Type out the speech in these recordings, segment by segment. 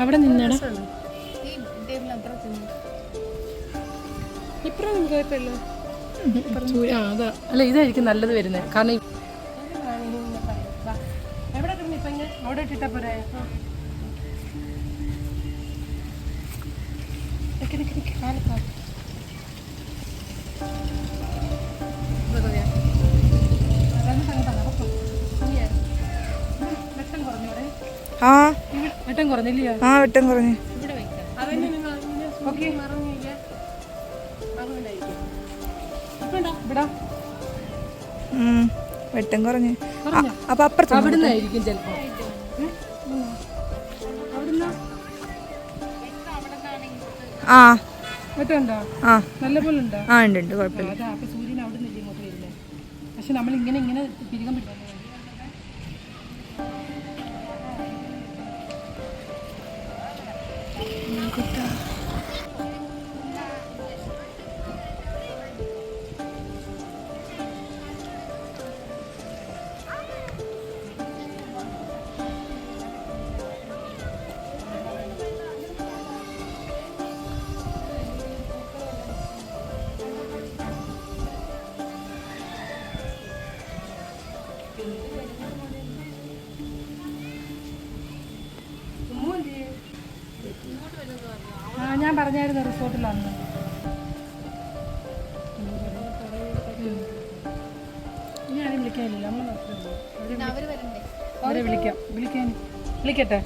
അവിടെ നിന്നടാ. ഇപ്പഴും കുഴപ്പമില്ല അതാ. അല്ല ഇതായിരിക്കും നല്ലത് വരുന്നത് കാരണം? അവിടെ ഇട്ടിട്ടാ പോരെ? അപ്പൊ ശരിയാ. ഉം, വെട്ടം കുറഞ്ഞൂടെ? ആ വെട്ടം കുറഞ്ഞില്ലയോ ആ വെട്ടം കുറഞ്ഞു വെട്ടം കുറഞ്ഞു? അപ്പൊ അപ്പുറത്ത് അവിടുന്ന് ആയിരിക്കും ചിലപ്പോ ആ. ആ. ആ ഉണ്ട് ഉണ്ട് കുഴപ്പമില്ല. അതാ അപ്പൊ സൂര്യൻ അവിടെ നിന്നില്ലേ ഇങ്ങോട്ട് വരുന്നത് പക്ഷെ നമ്മൾ ഇങ്ങനെ ഇങ്ങനെ പിരികം പറ്റും പറഞ്ഞായിരുന്നു റിസോർട്ടിലാന്ന് ഞാനും വിളിക്കാനില്ല നമ്മൾ അവരെ വിളിക്കാം വിളിക്കാൻ വിളിക്കട്ടെ?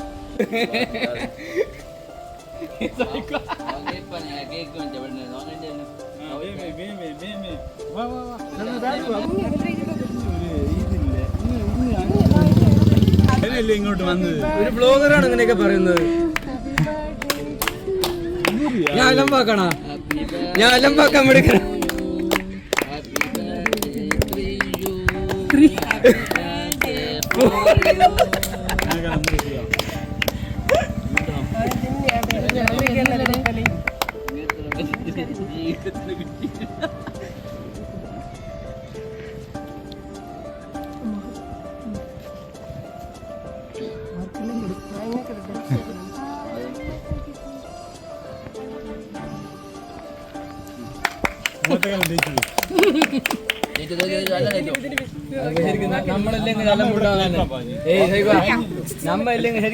ഇങ്ങോട്ട് വന്നത്? ഒരു ബ്ലോഗറാണ് ഇങ്ങനെയൊക്കെ പറയുന്നത്. ഞാൻ അലമ്പാക്കണ. ഞാൻ അലമ്പാക്കാൻ എടുക്കണം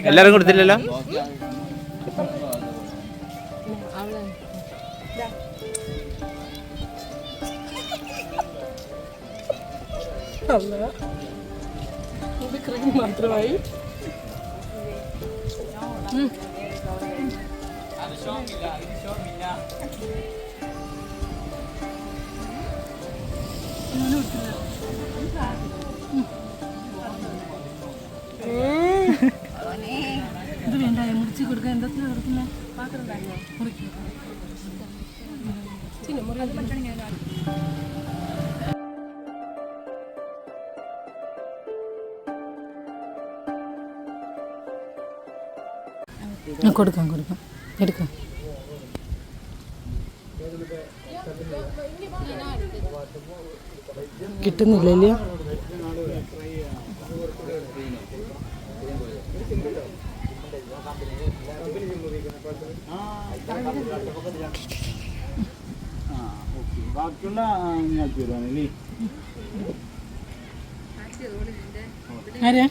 എല്ലാരും കൊടുത്തില്ലല്ലോ? മാത്രമായി കൊടുക്കാം കൊടുക്കാം. എടുക്കാം. കിട്ടുന്നില്ലല്ലോ ബാക്കിയുള്ള വരുവാണല്ലേ ആരാ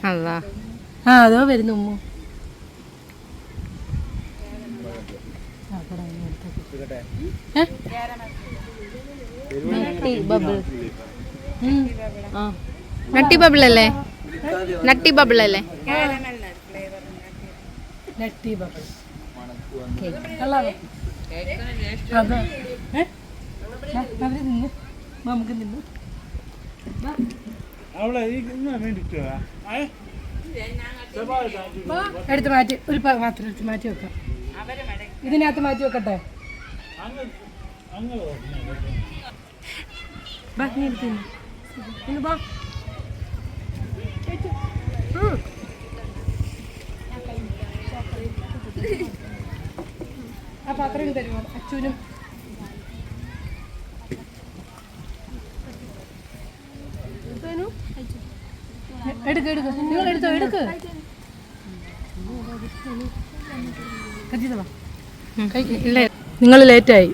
ആ അതോ വരുന്നു ഉമ്മു. Nutty bubble. അല്ലേ? നട്ടി ബബിൾ അല്ലേ? Nutty bubble? അതെ. അവർ നിന്ന്. നമുക്ക് നിന്ന്. എടുത്ത് മാറ്റി. ഒരു പാത്രം എടുത്ത് മാറ്റി വെക്കാം. ഇതിനകത്ത് മാറ്റി വെക്കട്ടെ? ബാ, നീ എടുത്ത് തിന്ന്. ഇങ്ങ് വാ. ആ പാത്രം തരുമോ? അച്ഛനും എടുക്ക എടുക്ക. നിങ്ങൾ എടുത്തോ എടുക്ക്. നിങ്ങൾ ലേറ്റായി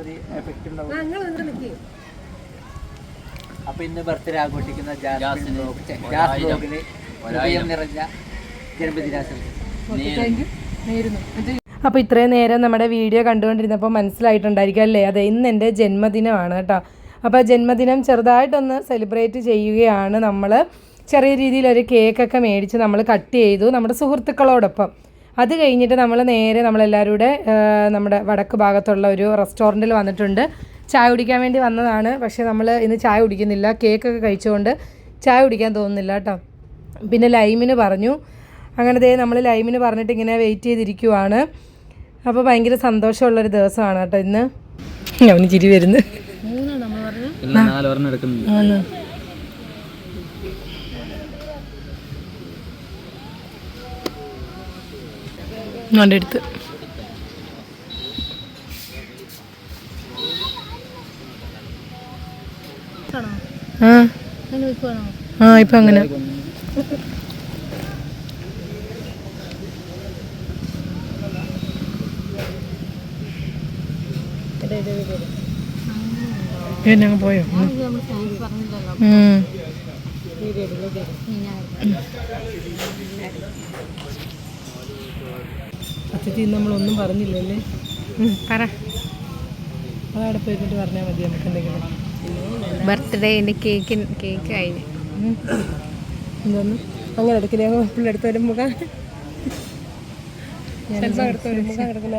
ഒരു എഫക്റ്റ് ഉണ്ടാവും. അപ്പൊ ഇന്ന് ബർത്ത്ഡേ ആഘോഷിക്കുന്ന ജാസ്മിൻ ബ്ലോഗ് നിറഞ്ഞ ജാസ് ഹൃദയം അപ്പോൾ ഇത്രയും നേരം നമ്മുടെ വീഡിയോ കണ്ടുകൊണ്ടിരുന്നപ്പോൾ മനസ്സിലായിട്ടുണ്ടായിരിക്കും അല്ലേ? അതെ ഇന്ന് എന്റെ ജന്മദിനമാണ് കേട്ടോ. അപ്പോൾ ജന്മദിനം ചെറുതായിട്ടൊന്ന് സെലിബ്രേറ്റ് ചെയ്യുകയാണ് നമ്മൾ ചെറിയ രീതിയിൽ ഒരു കേക്കൊക്കെ മേടിച്ച് നമ്മൾ കട്ട് ചെയ്തു നമ്മുടെ സുഹൃത്തുക്കളോടൊപ്പം. അത് കഴിഞ്ഞിട്ട് നമ്മൾ നേരെ നമ്മളെല്ലാവരും കൂടെ നമ്മുടെ വടക്ക് ഭാഗത്തുള്ള ഒരു റെസ്റ്റോറന്റിൽ വന്നിട്ടുണ്ട്. ചായ കുടിക്കാൻ വേണ്ടി വന്നതാണ്. പക്ഷേ നമ്മൾ ഇന്ന് ചായ കുടിക്കുന്നില്ല. കേക്കൊക്കെ കഴിച്ചുകൊണ്ട് ചായ കുടിക്കാൻ തോന്നുന്നില്ല കേട്ടോ. പിന്നെ ലൈമിന് പറഞ്ഞു അങ്ങനെ ദേ നമ്മൾ ലൈമിന് പറഞ്ഞിട്ട് ഇങ്ങനെ വെയിറ്റ് ചെയ്തിരിക്കുവാണ്. അപ്പോൾ ഭയങ്കര സന്തോഷമുള്ളൊരു ദിവസമാണ് കേട്ടോ ഇന്ന്. അവന് ചിരി വരുന്നു. അവന്റെ അടുത്ത് ആ. ഇപ്പം അങ്ങനെ. പിന്നെ അങ്ങ് പോയോ? അച്ഛത്തി നമ്മളൊന്നും പറഞ്ഞില്ലല്ലേ? പറ. അതവിടെ പോയിട്ട് പറഞ്ഞാൽ മതി നമുക്ക് എന്തെങ്കിലും. ബർത്ത്ഡേന്റെ കേക്ക് കേക്ക് കഴിഞ്ഞു. എന്തോന്ന് അങ്ങനെ എടുക്കില്ല? പിള്ളേടുത്ത് വരുമ്പോൾ ചിലപ്പോൾ എടുത്ത് വരുമ്പോൾ കിടക്കില്ല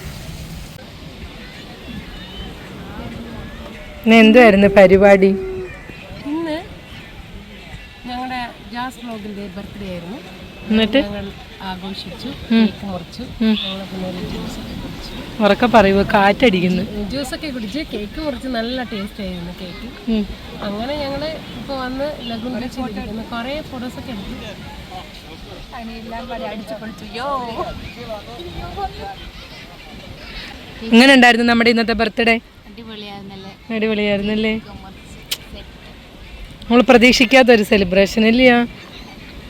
ഇന്ന് എന്തുവായിരുന്നു പരിപാടി? ഇന്ന് ഞങ്ങളുടെ ജാസ് ബ്ലോഗിന്റെ ബർത്ത്ഡേ ആയിരുന്നു. എന്നിട്ട്? ഞങ്ങൾ ആഘോഷിച്ചു കേക്ക് മുറിച്ചു ഞങ്ങൾ പിന്നെ ഒരു ജ്യൂസൊക്കെ കുടിച്ചു. ഉറക്കെ പറയുക കാറ്റടിക്കുന്നു. ജ്യൂസൊക്കെ കുടിച്ച് കേക്ക് മുറിച്ച് നല്ല ടേസ്റ്റ് ആയിരുന്നു കേക്ക്. അങ്ങനെ ഞങ്ങൾ ഇപ്പോൾ വന്ന് ലഗുൻ ബീച്ചിലിരിക്കുന്നു കുറേ ഫോട്ടോസൊക്കെ എടുത്തു. എങ്ങനെ ഉണ്ടായിരുന്നു നമ്മുടെ ഇന്നത്തെ ബർത്ത്ഡേ? അടിപൊളിയായിരുന്നല്ലേ? അടിപൊളിയായിരുന്നല്ലേ? നമ്മൾ പ്രതീക്ഷിക്കാത്ത ഒരു സെലിബ്രേഷൻ ഇല്ല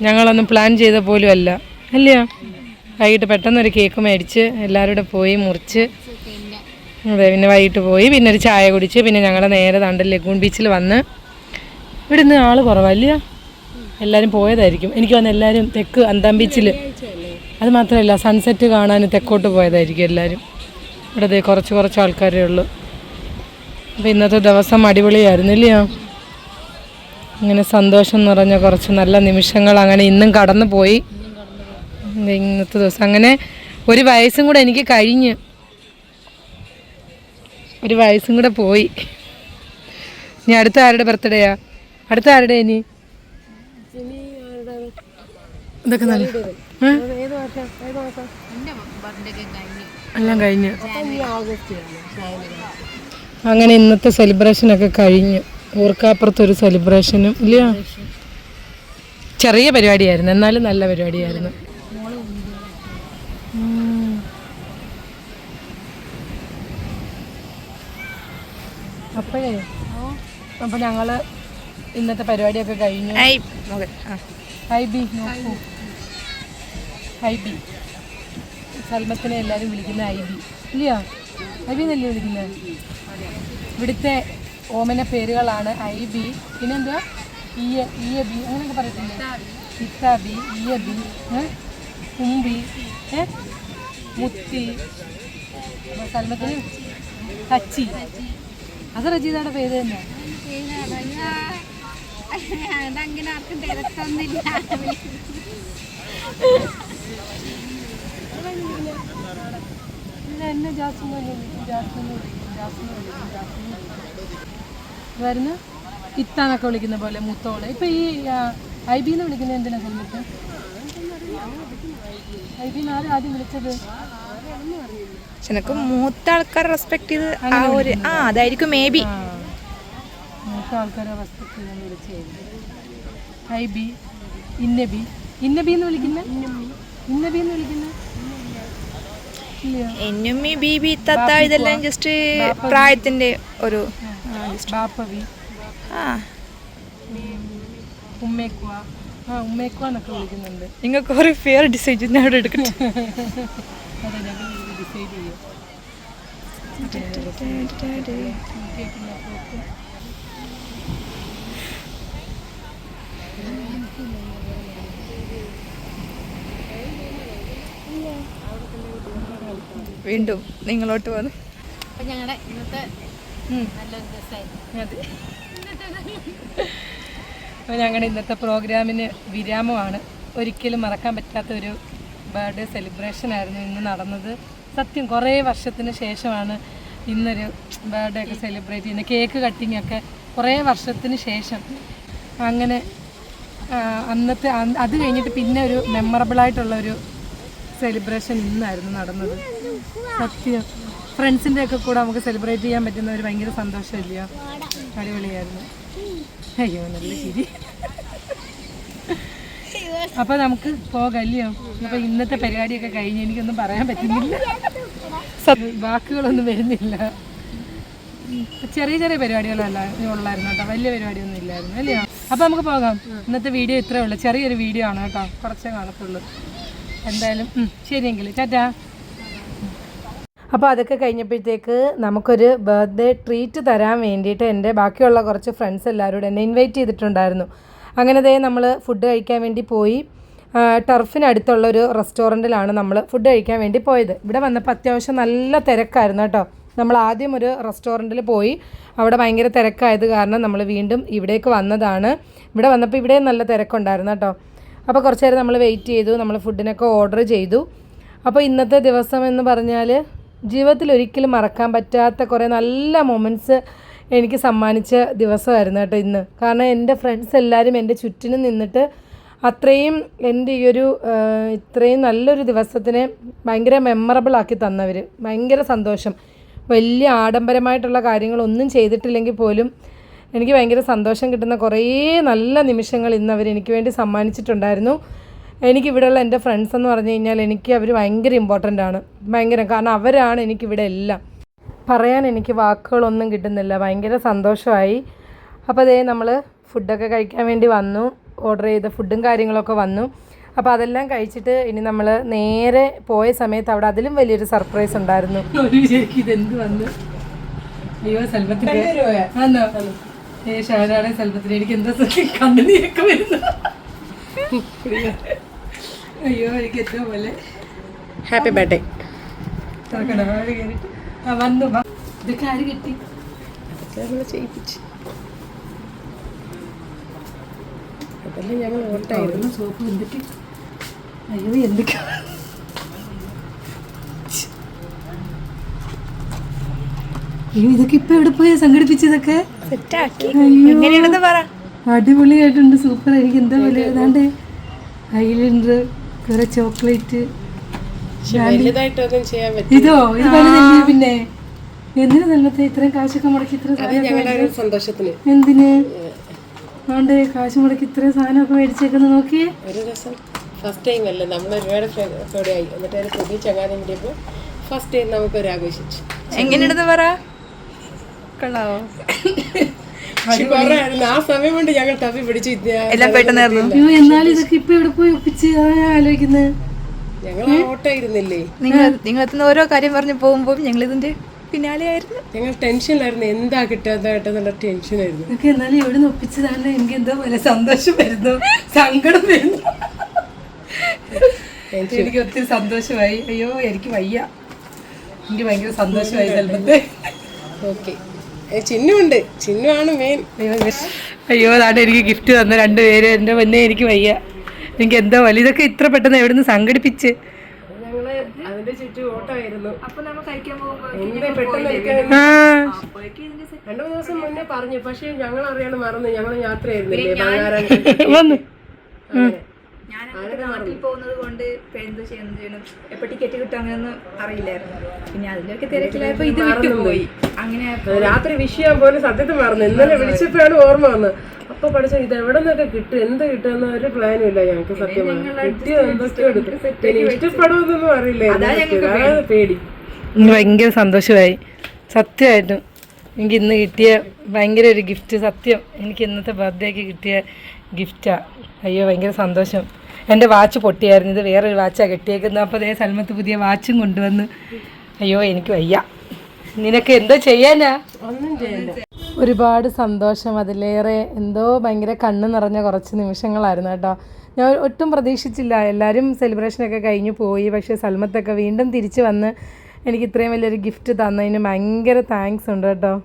ഞങ്ങളൊന്നും പ്ലാൻ ചെയ്ത പോലും അല്ല. അല്ലയോ? വൈകിട്ട് പെട്ടെന്നൊരു കേക്ക് മേടിച്ച് എല്ലാവരും പോയി മുറിച്ച്. അതെ പിന്നെ വൈകിട്ട് പോയി പിന്നെ ഒരു ചായ കുടിച്ച് പിന്നെ ഞങ്ങൾ നേരെ താണ്ട് ലഗൂൺ ബീച്ചിൽ വന്ന് ഇവിടെ നിന്ന് ആൾ കുറവല്ലയോ എല്ലാവരും പോയതായിരിക്കും. എനിക്ക് വന്ന് എല്ലാവരും തെക്ക് അന്താം ബീച്ചിൽ അത് മാത്രമല്ല സൺസെറ്റ് കാണാൻ തെക്കോട്ട് പോയതായിരിക്കും എല്ലാവരും ഇവിടെ കുറച്ച് കുറച്ച് ആൾക്കാരേ ഉള്ളൂ. അപ്പോൾ ഇന്നത്തെ ദിവസം അടിപൊളിയായിരുന്നു ഇല്ലയോ? ഇങ്ങനെ സന്തോഷം നിറഞ്ഞ കുറച്ച് നല്ല നിമിഷങ്ങൾ അങ്ങനെ ഇന്നും കടന്നു പോയി ഇന്നത്തെ ദിവസം. അങ്ങനെ ഒരു വയസ്സും കൂടെ എനിക്ക് കഴിഞ്ഞ്. ഒരു വയസ്സും കൂടെ പോയി. ഇനി അടുത്ത ആരുടെ ബർത്ത്ഡേയാ അടുത്ത ആരുടെ ഇനി? ഇതൊക്കെ നല്ല? എല്ലാം കഴിഞ്ഞു. അങ്ങനെ ഇന്നത്തെ സെലിബ്രേഷനൊക്കെ കഴിഞ്ഞു. ഊർക്കാപ്പുറത്തൊരു സെലിബ്രേഷനും ഇല്ല. ചെറിയ പരിപാടിയായിരുന്നു. എന്നാലും നല്ല പരിപാടിയായിരുന്നു. അപ്പോഴേ? അപ്പൊ ഞങ്ങൾ ഇന്നത്തെ പരിപാടിയൊക്കെ കഴിഞ്ഞു. ഹൈ ബി നോക്കൂ. ഹൈ ബി. സൽമത്തിനെ എല്ലാവരും വിളിക്കുന്ന ഐ ബി. ഇല്ലയോ ഐ ബി എന്നല്ലേ വിളിക്കുന്നത്? ഇവിടുത്തെ ഓമന പേരുകളാണ് ഐ ബി. പിന്നെന്തുവാ? ഇയ ഇയ ബി. അങ്ങനെയൊക്കെ പറയത്തില്ലേ? ഇത്താബി ഇ ബി. കുമ്പി. മുത്തി. സൽമത്തിന് കച്ചി അത് റജീതയുടെ പേര് തന്നെ. അതങ്ങനെ ആർക്കും തിരക്കൊന്നുമില്ല. എന്നെ ജാസ്മിനെ വിളിക്കും ജാസ്മിനെ വിളിക്കും ജാസ്മിനെ വിളിക്കും ജാസ്മിനെ വരുന്ന ഇത്താനൊക്കെ വിളിക്കുന്ന പോലെ മുത്തോളെ. ഇപ്പൊ ഈ ഐ ബിന്ന് വിളിക്കുന്ന എന്തിനാ ഹെൽമെറ്റ് ഐ ബിന്ന് ആരും ആദ്യം വിളിച്ചത്? ചിലക്ക് മൂത്ത ആൾക്കാരെ റെസ്പെക്ട് ചെയ്ത് ആ ഒരു ആ അതായിരിക്കും മേ ബി മൂത്ത ആൾക്കാരെ റെസ്പെക്ട് ചെയ്യാൻ വിളിച്ചത്. I B ഇന്നബി. ഇന്നബി എന്ന് വിളിക്കുന്ന? ഇന്നബി എന്ന് വിളിക്കുന്ന? എന്നുമ്മി ബി ബി തത്ത ഇതെല്ലാം ജസ്റ്റ് പ്രായത്തിന്റെ ഒരു ആ നിങ്ങൾക്ക് ഒരു ഫെയർ ഡിസൈഡ് ഞാൻ അവിടെ എടുക്കട്ടെ. ഡിസൈഡ് ചെയ്യും. വീണ്ടും നിങ്ങളോട്ട് അപ്പൊ ഞങ്ങളുടെ ഇന്നത്തെ നല്ലൊരു ദിവസമായിരുന്നു അതെ. അപ്പോൾ ഞങ്ങളുടെ ഇന്നത്തെ പ്രോഗ്രാമിന് വിരാമമാണ്. ഒരിക്കലും മറക്കാൻ പറ്റാത്ത ഒരു ബർത്ത്ഡേ സെലിബ്രേഷൻ ആയിരുന്നു ഇന്ന് നടന്നത്. സത്യം കുറേ വർഷത്തിന് ശേഷമാണ് ഇന്നൊരു ബർത്ത്ഡേ ഒക്കെ സെലിബ്രേറ്റ് ചെയ്യുന്നത്. കേക്ക് കട്ടിംഗ് ഒക്കെ കുറേ വർഷത്തിന് ശേഷം. അങ്ങനെ അന്നത്തെ അന്ന് അത് കഴിഞ്ഞിട്ട് പിന്നെ ഒരു മെമ്മറബിൾ ആയിട്ടുള്ള ഒരു സെലിബ്രേഷൻ ഇന്നായിരുന്നു നടന്നത്. സത്യം. ഫ്രണ്ട്സിന്റെ ഒക്കെ കൂടെ നമുക്ക് സെലിബ്രേറ്റ് ചെയ്യാൻ പറ്റുന്ന ഒരു ഭയങ്കര സന്തോഷമില്ല. അടിപൊളിയായിരുന്നു. അയ്യോ നല്ല ശരി അപ്പൊ നമുക്ക് പോകല്ലയോ? അപ്പൊ ഇന്നത്തെ പരിപാടിയൊക്കെ കഴിഞ്ഞ് എനിക്കൊന്നും പറയാൻ പറ്റുന്നില്ല. വാക്കുകളൊന്നും വരുന്നില്ല. ചെറിയ ചെറിയ പരിപാടികളല്ല ഉള്ളായിരുന്നു കേട്ടോ. വലിയ പരിപാടിയൊന്നും ഇല്ലായിരുന്നു അല്ലയോ അപ്പൊ നമുക്ക് പോകാം. ഇന്നത്തെ വീഡിയോ ഇത്രേ ഉള്ളൂ. ചെറിയൊരു വീഡിയോ ആണ് കേട്ടോ. കുറച്ചേ കാണത്തുള്ളൂ. എന്തായാലും ശരിയെങ്കിൽ ടാറ്റാ. അപ്പോൾ അതൊക്കെ കഴിഞ്ഞപ്പോഴത്തേക്ക് നമുക്കൊരു ബർത്ത്ഡേ ട്രീറ്റ് തരാൻ വേണ്ടിയിട്ട് എന്റെ ബാക്കിയുള്ള കുറച്ച് ഫ്രണ്ട്സ് എല്ലാവരും എന്നെ ഇൻവൈറ്റ് ചെയ്തിട്ടുണ്ടായിരുന്നു. അങ്ങനെ ദേ നമ്മൾ ഫുഡ് കഴിക്കാൻ വേണ്ടി പോയി. ടർഫിനടുത്തുള്ള ഒരു റെസ്റ്റോറന്റിലാണ് നമ്മൾ ഫുഡ് കഴിക്കാൻ വേണ്ടി പോയത്. ഇവിടെ വന്നപ്പോൾ അത്യാവശ്യം നല്ല തിരക്കായിരുന്നു കേട്ടോ. നമ്മൾ ആദ്യം ഒരു റെസ്റ്റോറന്റിൽ പോയി. അവിടെ ഭയങ്കര തിരക്കായത് കാരണം നമ്മൾ വീണ്ടും ഇവിടേക്ക് വന്നതാണ്. ഇവിടെ വന്നപ്പോൾ ഇവിടെ നല്ല തിരക്കുണ്ടായിരുന്നു കേട്ടോ. അപ്പോൾ കുറച്ച് നേരം നമ്മൾ വെയിറ്റ് ചെയ്തു. നമ്മൾ ഫുഡിനൊക്കെ ഓർഡർ ചെയ്തു. അപ്പോൾ ഇന്നത്തെ ദിവസം എന്ന് പറഞ്ഞാൽ ജീവിതത്തിൽ ഒരിക്കലും മറക്കാൻ പറ്റാത്ത കുറേ നല്ല മൊമെന്റ്സ് എനിക്ക് സമ്മാനിച്ച ദിവസമായിരുന്നു കേട്ടോ ഇന്ന്. കാരണം എന്റെ ഫ്രണ്ട്സ് എല്ലാവരും എന്റെ ചുറ്റിനും നിന്നിട്ട് അത്രയും എന്റെ ഈ ഒരു ഇത്രയും നല്ലൊരു ദിവസത്തിനെ ഭയങ്കര മെമ്മറബിൾ ആക്കി തന്നവർ ഭയങ്കര സന്തോഷം. വലിയ ആഡംബരമായിട്ടുള്ള കാര്യങ്ങളൊന്നും ചെയ്തിട്ടില്ലെങ്കിൽ പോലും എനിക്ക് ഭയങ്കര സന്തോഷം കിട്ടുന്ന കുറേ നല്ല നിമിഷങ്ങൾ ഇന്ന് അവർ എനിക്ക് വേണ്ടി സമ്മാനിച്ചിട്ടുണ്ടായിരുന്നു. എനിക്ക് ഇവിടെയുള്ള എന്റെ ഫ്രണ്ട്സ് എന്ന് പറഞ്ഞു കഴിഞ്ഞാൽ എനിക്ക് അവർ ഭയങ്കര ഇമ്പോർട്ടന്റ് ആണ്. ഭയങ്കര. കാരണം അവരാണ് എനിക്കിവിടെ എല്ലാം. പറയാൻ എനിക്ക് വാക്കുകളൊന്നും കിട്ടുന്നില്ല. ഭയങ്കര സന്തോഷമായി. അപ്പോൾ അതേ നമ്മൾ ഫുഡൊക്കെ കഴിക്കാൻ വേണ്ടി വന്നു. ഓർഡർ ചെയ്ത ഫുഡും കാര്യങ്ങളൊക്കെ വന്നു. അപ്പോൾ അതെല്ലാം കഴിച്ചിട്ട് ഇനി നമ്മൾ നേരെ പോയ സമയത്ത് അവിടെ അതിലും വലിയൊരു സർപ്രൈസ് ഉണ്ടായിരുന്നു. ഇതെന്ത് വന്നു? അയ്യോ ഏ ഷാനാടെ സെൽവത്തിന് എനിക്ക് എന്താ കണ്ണുനീരൊക്കെ വരുന്നു. അയ്യോ എനിക്ക് ഏറ്റവും പോലെ ഹാപ്പി ബർത്ത്ഡേ വന്നു. ഇതൊക്കെ ആര് കിട്ടി? ചെയ്യിപ്പിച്ചു. അതെല്ലാം ഞങ്ങൾ ഓട്ടായിരുന്നു സോപ്പ് എന്തൊക്കെ? അയ്യോ എന്തൊക്കെ? അയ്യോ ഇതൊക്കെ ഇപ്പൊ എവിടെ പോയാ സംഘടിപ്പിച്ചതൊക്കെ? അടിപൊളിയായിട്ടുണ്ട് സൂപ്പർ എനിക്ക് എന്താ പോലെ? ഏതാണ്ട് ഐലൻഡർ കുറെ ചോക്ലേറ്റ് ഇതോ? ഇത് വലുതല്ലേ പിന്നെ? എന്തിനു നല്ലത്തെ ഇത്രയും കാശൊക്കെ മുടക്കി ഇത്ര സാധനം ഞങ്ങളുടെ ഒരു സന്തോഷത്തിന്. എന്തിന്? ആണ്ട് കാശ് മുടക്കി ഇത്രയും സാധനമൊക്കെ മേടിച്ചേക്കുന്ന നോക്കിയേ. ഒരു ദിവസം ഫസ്റ്റ് ടൈം അല്ലേ? നമ്മൾ ഒരുപാട് ആയി എന്നിട്ട് ഒരു പുതിയ ചങ്ങാതി കിട്ടിയപ്പോൾ ഫസ്റ്റ് ടൈം നമുക്കൊരു ആഘോഷിച്ചു എങ്ങനെയാണെന്ന് പറ. കൊള്ളാവോ? ആ സമയം കൊണ്ട് ഞങ്ങൾ തപ്പി പിടിച്ച് എല്ലാം പെട്ടെന്നായിരുന്നു അയ്യോ എന്നാലും ഇതൊക്കെ ഇപ്പൊ ഇവിടെ പോയി ഒപ്പിച്ച് ആലോചിക്കുന്നത് ഞങ്ങൾ നിങ്ങൾ നിങ്ങൾ എത്തുന്ന ഓരോ കാര്യം പറഞ്ഞു പോകുമ്പോൾ ഞങ്ങൾ ഇതിന്റെ പിന്നാലെ ആയിരുന്നു. ഞങ്ങൾ ടെൻഷനിലായിരുന്നു. എന്താ കിട്ടാത്ത കേട്ടെന്നുള്ള ടെൻഷനായിരുന്നു. എന്നാലും ഇവിടെ നിന്ന് ഒപ്പിച്ചതാണ്. എനിക്ക് എന്തോ പോലെ സന്തോഷം വരുന്നു. സങ്കടം വരുന്നു. എനിക്ക് ഒത്തിരി സന്തോഷമായി. അയ്യോ എനിക്ക് വയ്യ. എനിക്ക് ഭയങ്കര സന്തോഷമായി ചിലപ്പോ ഓക്കെ. ചിന്നുണ്ട്. ചിന്നു ആണ് മെയിൻ അയ്യോ അതാണ് എനിക്ക് ഗിഫ്റ്റ് തന്ന. രണ്ടുപേര് എന്റെ മുന്നേ എനിക്ക് വയ്യ. എനിക്ക് എന്താ വലിയ ഇതൊക്കെ ഇത്ര പെട്ടെന്ന് എവിടെ നിന്ന് സംഘടിപ്പിച്ച്? ഞങ്ങൾ അതിന്റെ ചുറ്റും ഓട്ടമായിരുന്നു. രണ്ടു മൂന്ന് ദിവസം മുന്നേ പറഞ്ഞു. പക്ഷെ ഞങ്ങൾ അറിയാണ്ട് മറന്നു ഞങ്ങൾ യാത്രയായിരുന്നില്ലേ വന്നു. ഞാൻ നാട്ടിൽ പോകുന്നത് കൊണ്ട് എന്ത് ചെയ്യണം ചെയ്യണം? എപ്പോ ടിക്കറ്റ് കിട്ടും അങ്ങനെയൊന്നും അറിയില്ലായിരുന്നു. പിന്നെ അതിന്റെയൊക്കെ തിരക്കിലായപ്പോ ഇത് വിട്ടുപോയി അങ്ങനെ രാത്രി വിഷയം പോലെ സത്യത്തിൽ മറന്നു ഇന്നലെ വിളിച്ചപ്പോഴാണ് ഓർമ്മ വന്നത്. അപ്പൊ പഠിച്ച ഇത് എവിടെ നിന്നൊക്കെ കിട്ടും? എന്ത് കിട്ടുമെന്ന് ഒരു പ്ലാനും ഇല്ല ഞങ്ങൾക്ക് സത്യമാണ്. കിട്ടിയത് എന്തൊക്കെയോ എടുത്തു. പിന്നെ ഇഷ്ടപ്പെടുമെന്നൊന്നും അറിയില്ലായിരുന്നു പേടി. എനിക്ക് ഭയങ്കര സന്തോഷമായി. സത്യമായിട്ടും എനിക്ക് ഇന്ന് കിട്ടിയ ഭയങ്കര ഒരു ഗിഫ്റ്റ് സത്യം എനിക്ക് ഇന്നത്തെ ബർത്ത്ഡേക്ക് കിട്ടിയ ഗിഫ്റ്റാ. അയ്യോ ഭയങ്കര സന്തോഷം. എന്റെ വാച്ച് പൊട്ടിയായിരുന്നു. ഇത് വേറൊരു വാച്ചാണ് കെട്ടിയേക്കുന്നത്. അപ്പോൾ അതേ സൽമത്ത് പുതിയ വാച്ചും കൊണ്ടുവന്ന്. അയ്യോ എനിക്ക് വയ്യ. നിനക്ക് എന്തോ ചെയ്യാനാ? ഒന്നും ചെയ്യണ്ട. ഒരുപാട് സന്തോഷം അതിലേറെ. എന്തോ ഭയങ്കര കണ്ണ് നിറഞ്ഞ കുറച്ച് നിമിഷങ്ങളായിരുന്നു കേട്ടോ. ഞാൻ ഒട്ടും പ്രതീക്ഷിച്ചില്ല. എല്ലാവരും സെലിബ്രേഷനൊക്കെ കഴിഞ്ഞ് പോയി. പക്ഷേ സൽമത്തൊക്കെ വീണ്ടും തിരിച്ചു വന്ന് എനിക്ക് ഇത്രയും വലിയൊരു ഗിഫ്റ്റ് തന്നതിന് ഭയങ്കര താങ്ക്സ് ഉണ്ട് കേട്ടോ.